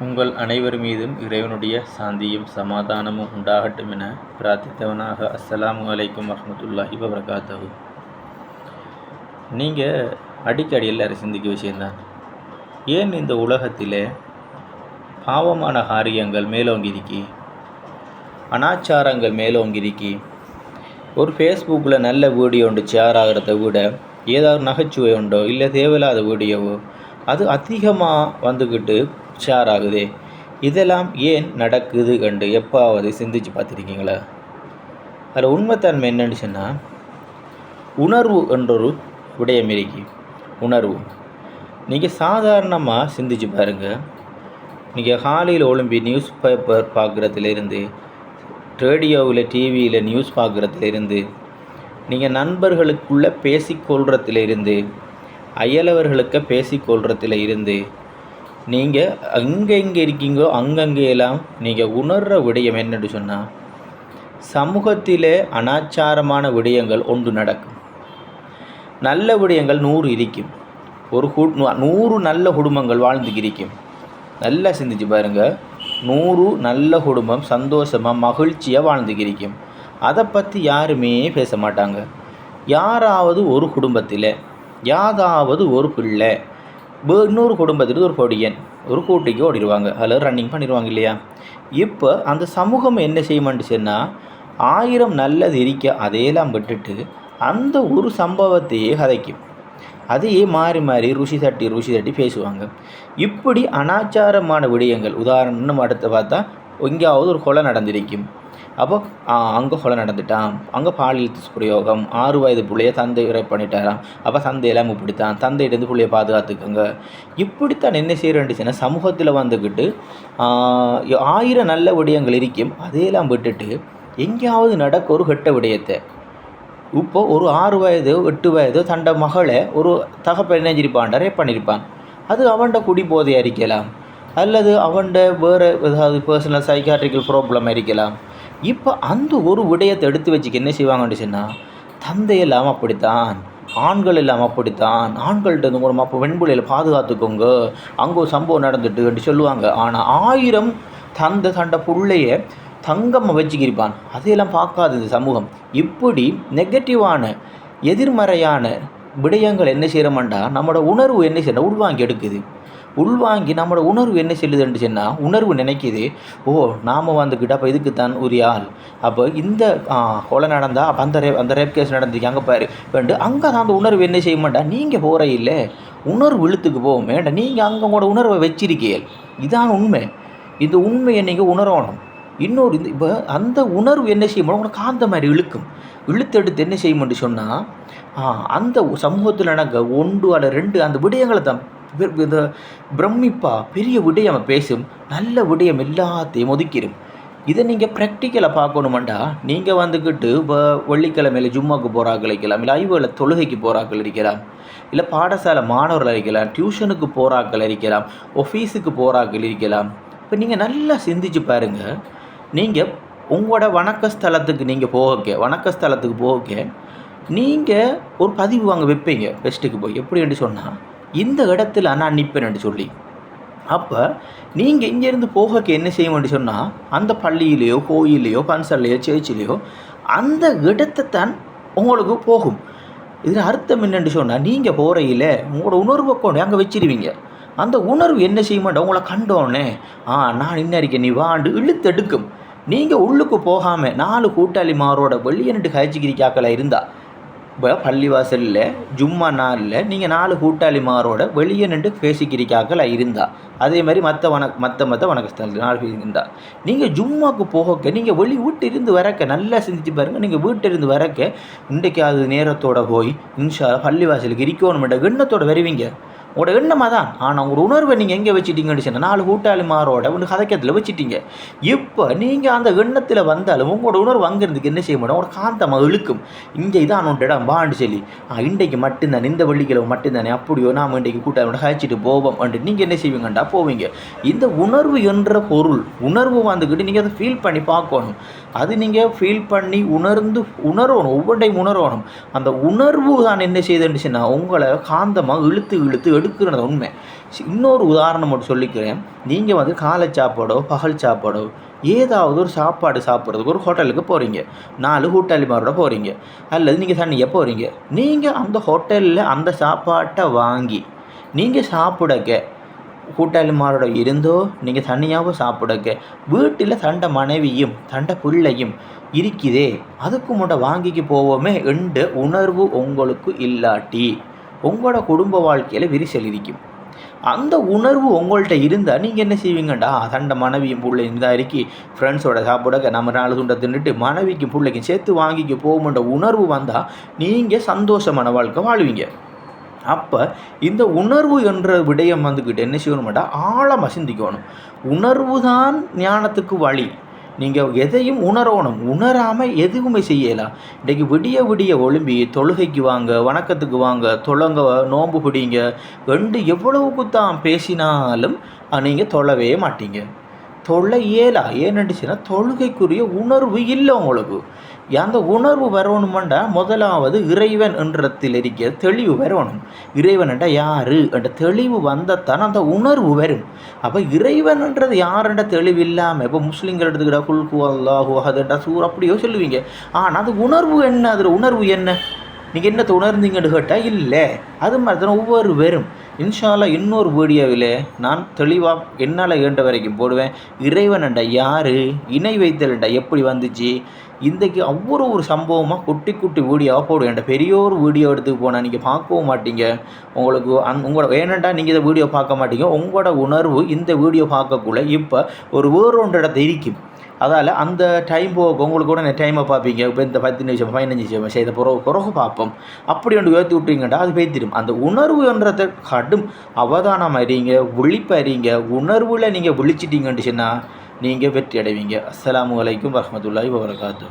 உங்கள் அனைவர் மீதும் இறைவனுடைய சாந்தியும் சமாதானமும் உண்டாகட்டும் என பிரார்த்தித்தவனாக அஸ்ஸலாமு அலைக்கும் வரமத்துல்லாஹி வபரகாத்தஹு. நீங்கள் அடிக்கடி எல்லாரும் சிந்திக்க விஷயந்தான் ஏன் இந்த உலகத்திலே பாவமான காரியங்கள் மேலோங்கிருக்கி அனாச்சாரங்கள் மேலோங்கிருக்கி ஒரு ஃபேஸ்புக்கில் நல்ல வீடியோ உண்டு ஷேர் ஆகிறத விட ஏதாவது நகைச்சுவை உண்டோ இல்லை தேவையில்லாத வீடியோவோ அது அதிகமாக வந்துக்கிட்டு ஷேர் ஆகுதே இதெல்லாம் ஏன் நடக்குது கண்டு எப்பாவது சிந்திச்சு பார்த்துருக்கீங்களா? அதில் உண்மைத்தன்மை என்னன்னு சொன்னால் உணர்வு என்றொரு விடயம் இருக்கு. உணர்வு. நீங்கள் சாதாரணமாக சிந்திச்சு பாருங்கள் நீங்கள் காலையில் ஒழும்பி நியூஸ் பேப்பர் பார்க்குறதுலேருந்து ரேடியோவில் டிவியில் நியூஸ் பார்க்குறதுலேருந்து நீங்கள் நண்பர்களுக்குள்ளே பேசிக்கொள்கிறதுலேருந்து அயலவர்களுக்கு பேசிக்கொள்கிறதுல இருந்து நீங்கள் எங்கெங்கே இருக்கீங்களோ அங்கங்கே எல்லாம் நீங்கள் உணர்கிற விடயம் என்னன்னு சொன்னால் சமூகத்திலே அனாச்சாரமான விடயங்கள் ஒன்று நடக்கும். நல்ல விடயங்கள் நூறு இருக்கும். ஒரு கு நூறு நல்ல குடும்பங்கள் வாழ்ந்து இருக்கும். நல்லா சிந்திச்சு பாருங்கள் நூறு நல்ல குடும்பம் சந்தோஷமாக மகிழ்ச்சியாக வாழ்ந்து இருக்கும். அதை பற்றி யாருமே பேச மாட்டாங்க. யாராவது ஒரு குடும்பத்தில் யாதாவது ஒரு பிள்ளை இன்னொரு குடும்பத்துக்கு ஒரு பொடியன் ஒரு கூட்டிக்கு ஓடிடுவாங்க. அதில் ரன்னிங் பண்ணிடுவாங்க இல்லையா? இப்போ அந்த சமூகம் என்ன செய்யமாட்டுச்சுன்னா ஆயிரம் நல்லது இருக்க அதையெல்லாம் விட்டுட்டு அந்த ஒரு சம்பவத்தையே கதைக்கும். அதையே மாறி மாறி ருசி தட்டி ருசி தட்டி பேசுவாங்க. இப்படி அனாச்சாரமான விடயங்கள் உதாரணம் அடுத்து பார்த்தா எங்கேயாவது ஒரு கொலை நடந்திருக்கும். அப்போ அங்கே கொலை நடந்துட்டான். அங்கே பாலியல் பிரயோகம் ஆறு வயது பிள்ளைய தந்தை ரேப் பண்ணிட்டாராம். அப்போ தந்தையெல்லாம் இப்படித்தான். தந்தையிட்டேருந்து பிள்ளைய பாதுகாத்துக்கோங்க. இப்படித்தான் என்ன செய்கிறேன்னுச்சுன்னா சமூகத்தில் வந்துக்கிட்டு ஆயிரம் நல்ல விடயங்கள் இருக்கும். அதையெல்லாம் விட்டுட்டு எங்கேயாவது நடக்க ஒரு கெட்ட விடயத்தை. இப்போ ஒரு ஆறு வயதோ எட்டு வயதோ தண்ட மகளை ஒரு தகப்பன் நினைஞ்சிருப்பான் ரேப் பண்ணியிருப்பான் அது அவன்கிட்ட குடி போதையாக இருக்கலாம். அல்லது அவன்கிட்ட வேறு ஏதாவது பர்சனல் சைக்காட்ரிக்கல் ப்ராப்ளம் இருக்கலாம். இப்போ அந்த ஒரு விடயத்தை எடுத்து வச்சுக்க என்ன செய்வாங்கன்னு சொன்னால் தந்தை எல்லாம் அப்படித்தான் ஆண்கள் எல்லாம் அப்படித்தான் ஆண்கள்கிட்ட இருந்து கூட அப்போ வெண்புலையில் பாதுகாத்துக்கோங்க அங்கே ஒரு சம்பவம் நடந்துட்டு அப்படி சொல்லுவாங்க. ஆனால் ஆயிரம் தந்தை தண்ட பிள்ளைய தங்கம்மா வச்சுக்கிருப்பான். அதையெல்லாம் பார்க்காது இந்த சமூகம். இப்படி நெகட்டிவான எதிர்மறையான விடயங்கள் என்ன செய்கிறோம்டா நம்மளோட உணர்வு என்ன செய்யணும் உள்வாங்கி எடுக்குது. உள்வாங்கி நம்மளோட உணர்வு என்ன செல்லுதுன்னு சொன்னால் உணர்வு நினைக்குது ஓ நாம் வந்துக்கிட்டு அப்போ இதுக்குத்தான் உரிய ஆள். அப்போ இந்த ஆ, கொலை நடந்தால் அப்போ அந்த ரேப் அந்த ரேப் கேஸ் நடந்துச்சு அங்கே பாரு. வேண்டு அங்கே தான் அந்த உணர்வு என்ன செய்ய மாட்டா நீங்கள் போகிற இல்லை. உணர்வு இழுத்துக்கு போவோம். வேண்டாம் நீங்கள் அங்கே உங்களோட உணர்வை வச்சிருக்கீங்க இதான் உண்மை. இந்த உண்மையை நீங்கள் உணரணும்? இன்னொரு இந்த இப்போ அந்த உணர்வு என்ன செய்யும்? உங்களை காந்த மாதிரி இழுக்கும். இழுத்தெடுத்து என்ன செய்யும்னு சொன்னால் அந்த சமூகத்தில் நடக்க ஒன்று அல்ல ரெண்டு அந்த விடயங்களை தான் இந்த பிரமிப்பா பெரிய விடயம் பேசும் நல்ல விடயம் எல்லாத்தையும் ஒதுக்கிடும். இதை நீங்கள் ப்ராக்டிக்கலாக பார்க்கணுமெண்டா? நீங்கள் வந்துக்கிட்டு இப்போ வெள்ளிக்கிழமையில் ஜும்மாக்கு போகிறாக்கள் இருக்கலாம் இல்லை ஐவில் தொழுகைக்கு போகிறாக்கள் இருக்கலாம் இல்லை பாடசாலை மாணவர்கள் இருக்கலாம் டியூஷனுக்கு போகிறாக்கள் இருக்கலாம் ஆஃபீஸுக்கு போகிறாக்கள் இருக்கலாம். இப்போ நீங்கள் நல்லா சிந்திச்சு பாருங்கள் நீங்கள் உங்களோட வணக்க ஸ்தலத்துக்கு நீங்கள் போகக்க வணக்க ஸ்தலத்துக்கு போகக்க நீங்கள் ஒரு பதிவு வாங்க வைப்பீங்க ஃபெஸ்ட்டுக்கு போய். எப்படின்னு சொன்னால் இந்த இடத்துல நான் நிற்பேன்னு சொல்லி. அப்போ நீங்கள் இங்கேருந்து போகக்க என்ன செய்ய வேண்டி சொன்னால் அந்த பள்ளியிலையோ கோயிலையோ பன்சல்லையோ சேர்ச்சிலையோ அந்த இடத்தை தான் உங்களுக்கு போகும். இதில் அர்த்தம் என்னென்னு சொன்னால் நீங்கள் போகிறையில் உங்களோட உணர்வை கொண்டு அங்கே வச்சிருவீங்க. அந்த உணர்வு என்ன செய்ய மாட்டோம் உங்களை கண்டோன்னே ஆ நான் இன்னும் இருக்கேன் நீ வாண்டு இழுத்தெடுக்கும் நீங்கள் உள்ளுக்கு போகாமல் நாலு கூட்டாளிமாரோட நின்று கழிச்சிக்கிறிக்காக்களை இருந்தால் இப்போ பள்ளிவாசலில் ஜும்மா நாளில் நீங்கள் நாலு கூட்டாளிமாரோட வெளியே நின்று பேசிக்கிறீக்காக்கள் இருந்தா? அதே மாதிரி மற்ற வணக் மற்ற மற்ற வணக்கஸ்தலத்தில் நாலு பேர் இருந்தா? நீங்கள் ஜும்மாவுக்கு போகக்க நீங்கள் வெளி வீட்டிலிருந்து வரக்க நல்லா சிந்திச்சு பாருங்கள் நீங்கள் வீட்டிலிருந்து வரக்க இன்றைக்கு அது நேரத்தோட போய் இன்ஷா பள்ளிவாசலுக்கு இருக்கணுமென்ற எண்ணத்தோட வருவீங்க. உங்களோட எண்ணமாக தான் ஆனால் உங்களோட உணர்வை நீங்கள் எங்கே வச்சுட்டீங்கன்னு சொன்னால் நாலு கூட்டாளிமாரோட ஒன்று கதைக்கத்தில் வச்சுட்டீங்க. இப்போ நீங்கள் அந்த எண்ணத்தில் வந்தாலும் உங்களோட உணர்வு அங்கேருந்துக்கு என்ன செய்ய மாட்டோம் உங்களோட காந்தமாக இழுக்கும். இங்கே இதான் உன்னோட இடம் வாண்டு சொல்லி ஆ இன்றைக்கு மட்டும்தானே இந்த வெள்ளிக்கிழமை மட்டும்தானே அப்படியோ நாம் இன்றைக்கு கூட்டாளோட கழிச்சிட்டு போவோம். அப்படின்ட்டு நீங்கள் என்ன செய்வீங்கண்டா? போவீங்க. இந்த உணர்வு என்ற பொருள் உணர்வு வந்துக்கிட்டு நீங்கள் அதை ஃபீல் பண்ணி பார்க்கணும். அது நீங்கள் ஃபீல் பண்ணி உணர்ந்து உணரணும் ஒவ்வொன்றையும் உணரணும். அந்த உணர்வு தான் என்ன செய்யுதுன்னு சொன்னால் உங்களை காந்தமாக இழுத்து இழுத்து எடுக்கிறது உண்மை. இன்னொரு உதாரணம் மட்டும் சொல்லிக்கிறேன். நீங்கள் வந்து காலை சாப்பாடோ பகல் சாப்பாடோ ஏதாவது ஒரு சாப்பாடு சாப்பிட்றதுக்கு ஒரு ஹோட்டலுக்கு போகிறீங்க நாலு ஹோட்டலிமாரோட போகிறீங்க அல்லது நீங்கள் தனியாக போகிறீங்க நீங்கள் அந்த ஹோட்டலில் அந்த சாப்பாட்டை வாங்கி நீங்கள் சாப்பிடக்க கூட்டாளிமாரோட இருந்தோ நீங்கள் தனியாகவும் சாப்பிடக்க வீட்டில் தண்டை மனைவியும் தண்டை பிள்ளையும் இருக்குதே அதுக்கு முட்டை வாங்கிக்கு போவோமே என்ற உணர்வு உங்களுக்கு இல்லாட்டி. உங்களோட குடும்ப வாழ்க்கையில் விரிசல் இருக்கும் அந்த உணர்வு உங்கள்கிட்ட இருந்தால் நீங்கள் என்ன செய்வீங்கடா தண்ட மனைவியும் பிள்ளையும் இதாக இருக்கி ஃப்ரெண்ட்ஸோட சாப்பிடக்க நம்ம நாலு துண்டை தின்னுட்டு மனைவிக்கும் பிள்ளைக்கும் சேர்த்து வாங்கிக்க போகும்ன்ற உணர்வு வந்தால் நீங்கள் சந்தோஷமான வாழ்க்கை வாழ்வீங்க. அப்போ இந்த உணர்வு என்ற விடயம் வந்துக்கிட்டு என்ன செய்யணுமாட்டா ஆழமாக சிந்திக்கணும். உணர்வு தான் ஞானத்துக்கு வழி. நீங்கள் எதையும் உணரணும் உணராமல் எதுவுமே செய்யலாம் இன்றைக்கி விடிய விடிய ஒழும்பி தொழுகைக்கு வாங்க வணக்கத்துக்கு வாங்க தொழங்க நோன்பு பிடிங்க ரெண்டு எவ்வளவுக்கு தான் பேசினாலும் நீங்கள் தொழவே மாட்டீங்க. தொல்லை இயலா? ஏன்னுச்சுன்னா தொழுகைக்குரிய உணர்வு இல்லை உங்களுக்கு. அந்த உணர்வு வரணுமெண்டா முதலாவது இறைவன் என்றத்தில் இருக்க தெளிவு வரணும். இறைவன்டா யாரு? என்ற தெளிவு வந்தத்தான் அந்த உணர்வு வரும். அப்போ இறைவன்ன்றது யாருன்ற தெளிவு இல்லாமல் இப்போ முஸ்லீம்கள் எடுத்துக்கிட்டா குல்கு அல்லாஹு அதுண்டா சூர் அப்படியோ சொல்லுவீங்க. ஆனால் அது உணர்வு என்ன? அதில் உணர்வு என்ன? நீங்கள் என்னத்தை உணர்ந்தீங்கன்னு கேட்டால் இல்லை. அது மாதிரி தான் ஒவ்வொரு வெறும் இன்ஷால்லா இன்னொரு வீடியோவில் நான் தெளிவாக என்னால் ஏண்ட வரைக்கும் போடுவேன். இறைவனண்டா யார்? இணை வைத்தல்டா எப்படி வந்துச்சு? இன்றைக்கு அவ்வளோ ஒரு சம்பவமாக குட்டி குட்டி வீடியோவாக போடுவேன் என்கிட்ட பெரிய ஒரு வீடியோ எடுத்து போனால் நீங்கள் பார்க்கவும் மாட்டீங்க. உங்களுக்கு அந் உங்களோட வேணுண்டா நீங்கள் இந்த வீடியோ பார்க்க மாட்டீங்க. உங்களோட உணர்வு இந்த வீடியோ பார்க்கக்குள்ள இப்போ ஒரு வேறொன்று இடத்த இருக்கும். அதால் அந்த டைம் போக உங்களுக்கு கூட டைமை பார்ப்பீங்க. இப்போ இந்த பத்து நிமிஷம் பதினஞ்சு நிமிஷம் செய்த பிறகு பிறகு பார்ப்போம். அப்படி ஒன்று உயர்த்தி விட்டீங்கடா அது பேத்திடும். அந்த உணர்வு என்றதை கடும் அவதானம் அறிங்க விழிப்பு அறிங்க உணர்வில் நீங்கள் விழிச்சிட்டீங்கன்னு சொன்னால் நீங்கள் வெற்றி அடைவீங்க. அஸ்லாம் வலைக்கும் வரமத்துல்லாஹி வரகாத்து